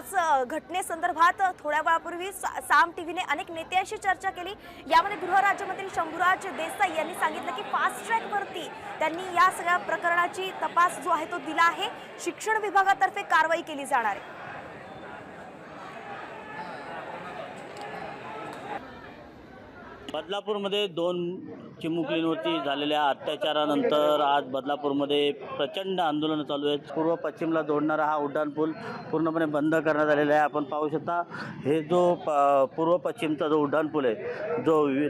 याच घटनेसंदर्भात थोड्या वेळापूर्वी सा- साम टीव्हीने अनेक नेत्यांशी चर्चा केली. यामध्ये गृहराज्यमंत्री शंभूराज देसाई यांनी सांगितलं की फास्ट ट्रॅकवरती त्यांनी या सगळ्या प्रकरणाची तपास जो आहे तो दिला आहे. शिक्षण विभागातर्फे कारवाई केली जाणार आहे. बदलापूरमध्ये दोन चिमुकलींवरती झालेल्या अत्याचारानंतर आज बदलापूरमध्ये प्रचंड आंदोलनं चालू आहेत. पूर्व पश्चिमला जोडणारा हा उड्डाणपूल पूर्णपणे बंद करण्यात आलेला आहे. आपण पाहू शकता हे जो प पूर्व पश्चिमचा जो उड्डाणपूल आहे जो वि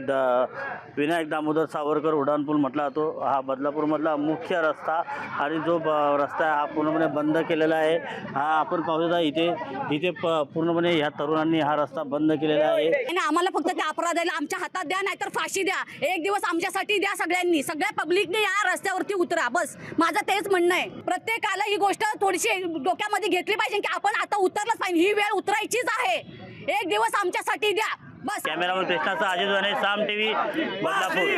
विनायक दामोदर सावरकर उड्डाणपूल म्हटला जातो हा बदलापूरमधला मुख्य रस्ता आणि जो ब रस्ता आहे हा पूर्णपणे बंद केलेला आहे. हा आपण पाहू शकता इथे इथे प पूर्णपणे ह्या तरुणांनी हा रस्ता बंद केलेला आहे. आम्हाला फक्त त्या अपराधाला आमच्या हातात द्या नाहीतर फाशी द्या. एक दिवस आमच्यासाठी द्या सगळ्यांनी. सगळ्या पब्लिकने या रस्त्यावरती उतरा बस. माझं तेच म्हणणं आहे. प्रत्येकाला ही गोष्ट थोडीशी डोक्यामध्ये घेतली पाहिजे की आपण आता उतरलंच पाहिजे. ही वेळ उतरायचीच आहे. एक दिवस आमच्यासाठी द्या. बस. कॅमेरामन कृष्णाचा अजित वाणे साम टीव्ही बदलापूर.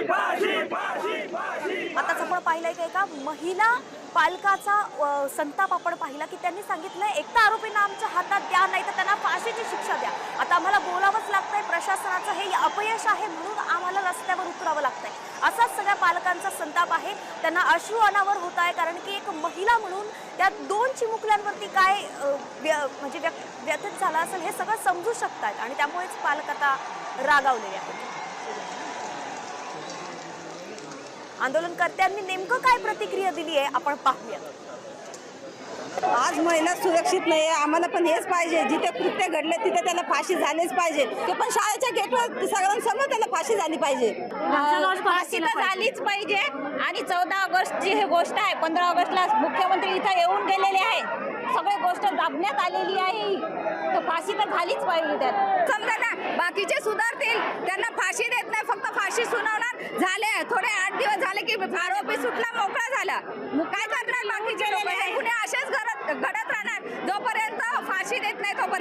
आताच आपण पाहिलंय का एका महिला पालकाचा संताप आपण पाहिला की त्यांनी सांगितलंय एकटा आरोपींना आमच्या हातात द्या नाही तर त्यांना फाशीची शिक्षा द्या आता आम्हाला बोलावंच लागतंय प्रशासनाचं हे अपयश आहे म्हणून आम्हाला रस्त्यावर उतरावं लागतंय. असाच सगळ्या पालकांचा संताप आहे. त्यांना अश्रू अनावर होत आहे कारण की एक महिला म्हणून त्या दोन चिमुकल्यांवरती काय व्य- म्हणजे व्यथित झाला असेल हे सगळं समजू शकतात आणि त्यामुळेच पालक आता रागावलेले आहेत. आंदोलनकर्त्यांनी नेमकं काय प्रतिक्रिया दिली आहे आपण पाहूया आज महिला सुरक्षित नाही आहे आम्हाला पण हेच पाहिजे. जिथे कृत्य घडले तिथे त्याला फाशी झालीच पाहिजे. ते पण शाळेच्या गेटवर सगळ्यांसमोर त्याला फाशी झाली पाहिजे. फाशी तर झालीच पाहिजे. आणि चौदा ऑगस्टची ही गोष्ट आहे पंधरा ऑगस्टला मुख्यमंत्री इथं येऊन गेलेले आहे. सगळी गोष्ट दाबण्यात आलेली आहे. तर फाशी तर झालीच पाहिजे त्यात. समजा ना बाकीचे सुधारतील. त्यांना फाशी देत नाही फक्त फाशी सुनावणार. झाले थोडे आठ दिवस झाले की आरोपी सुटला मोकळा झाला. मग काय करणार बाकीचे लोक हे पुढे असेच घडत घडत राहणार जोपर्यंत फाशी देत नाही